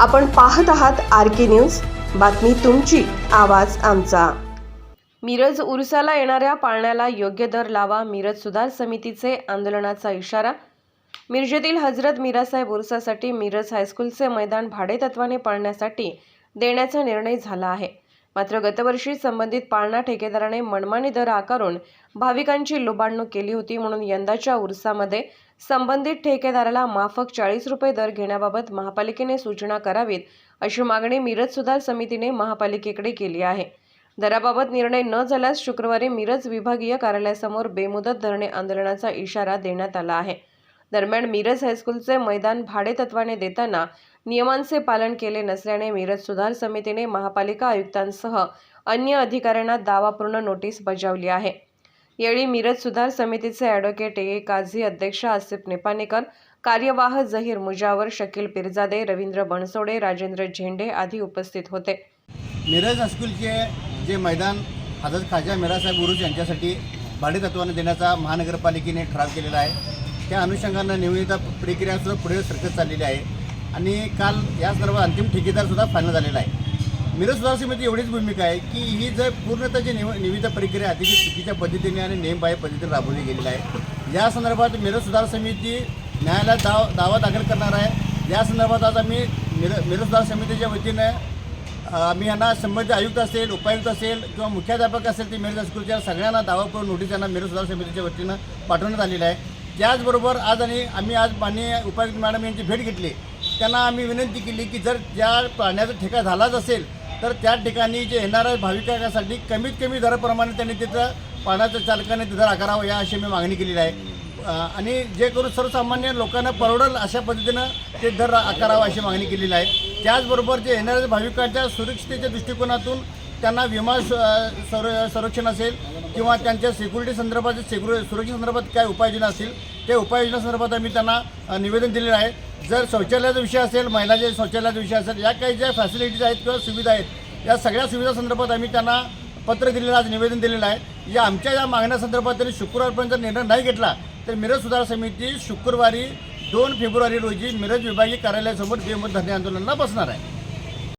आपण पाहत आहात आर के न्यूज. बातमी तुमची आवाज आमचा. मिरज उरसाला येणाऱ्या पाळण्याला योग्य दर लावा मिरज सुधार समितीचे आंदोलनाचा इशारा. मिरजेतील हजरत मिरासाहेब उरसासाठी मिरज हायस्कूलचे मैदान भाडेतत्वाने पाळण्यासाठी देण्याचा निर्णय झाला आहे. मात्र गतवर्षी संबंधित पाळणा ठेकेदाराने मनमानी दर आकारून भाविकांची लुबाडणूक केली होती म्हणून यंदाच्या उरसामध्ये संबंधित ठेकेदाराला माफक चाळीस रुपये दर घेण्याबाबत महापालिकेने सूचना करावीत अशी मागणी मिरज सुधार समितीने महापालिकेकडे केली आहे. दराबाबत निर्णय न झाल्यास शुक्रवारी मिरज विभागीय कार्यालयासमोर बेमुदत धरणे आंदोलनाचा इशारा देण्यात आला आहे. दरम्यान मिरज हायस्कूलचे मैदान भाडेतत्वाने देताना नियमांचे पालन केले नसल्याने मिरज सुधार समितीने महापालिका आयुक्तांसह अन्य अधिकाऱ्यांना दावापूर्ण नोटीस बजावली आहे. यावेळी मिरज सुधार समितीचे ॲडव्होकेट ए. काझी अध्यक्ष आसिफ निपाणेकर कार्यवाह जहीर मुजावर शकील पिरजादे रवींद्र बनसोडे राजेंद्र झेंडे आदी उपस्थित होते. मिरज हायस्कूलचे जे मैदान हजरत खाजा मिरासाहेब गुरुज यांच्यासाठी भाडेतत्वाने देण्याचा महानगरपालिकेने ठराव केलेला आहे. त्या अनुषंगानं निविदा प्रक्रियासुद्धा पुढे सरकत चाललेली आहे. आणि काल या संदर्भात अंतिम ठेकेदारसुद्धा फायनल झालेला आहे. मिरज सुधार समिती एवढीच भूमिका आहे की ही जर पूर्णतः जी निव निविदा प्रक्रिया अतिशय चुकीच्या पद्धतीने आणि नेमबाह्य पद्धतीने राबवली गेलेली आहे. या संदर्भात मिरज सुधार समिती न्यायालयात दाव दावा दाखल करणार आहे. या संदर्भात आज आम्ही मिर मिरज सुधार समितीच्या वतीनं आम्ही यांना संबंधित आयुक्त असेल उपायुक्त असेल किंवा मुख्याध्यापक असेल ते मिरज हायस्कूलच्या सगळ्यांना दावा करून नोटीस यांना मिरज सुधार समितीच्या वतीनं पाठवण्यात आलेलं आहे. त्याचबरोबर आज आणि आम्ही आज माननीय उपायुक्त मॅडम यांची भेट घेतली. त्यांना आम्ही विनंती केली की जर त्या पाण्याचा ठेका झालाच असेल तर त्या ठिकाणी जे येणाऱ्या भाविकांसाठी कमीत कमी दराप्रमाणे त्यांनी तिथं पाण्याच्या चालकाने तिथं आकारावं या अशी मी मागणी केलेली आहे. आणि जे करून सर्वसामान्य लोकांना परवडेल अशा पद्धतीनं ते दर आकारावा अशी मागणी केलेली आहे. त्याचबरोबर जे येणाऱ्या भाविकांच्या सुरक्षितेच्या दृष्टिकोनातून त्यांना विमा संर संरक्षण असेल किंवा त्यांच्या सिक्युरिटी संदर्भात सेक्युर सुरक्षेसंदर्भात काय उपाययोजना असतील त्या उपाययोजना संदर्भात आम्ही त्यांना निवेदन दिलेलं आहे. जर शौचालयाचा विषय असेल महिलाच्या शौचालयाचा विषय असेल या काही ज्या फॅसिलिटीज आहेत किंवा सुविधा आहेत या सगळ्या सुविधा संदर्भात आम्ही त्यांना पत्र दिलेलं आज निवेदन दिलेलं आहे. या आमच्या या मागण्यासंदर्भात त्यांनी शुक्रवारपर्यंत निर्णय नाही घेतला तर मिरज सुधार समिती शुक्रवारी दोन फेब्रुवारी रोजी मिरज विभागीय कार्यालयासमोर बेमुदत धरणे आंदोलनाला बसणार आहे.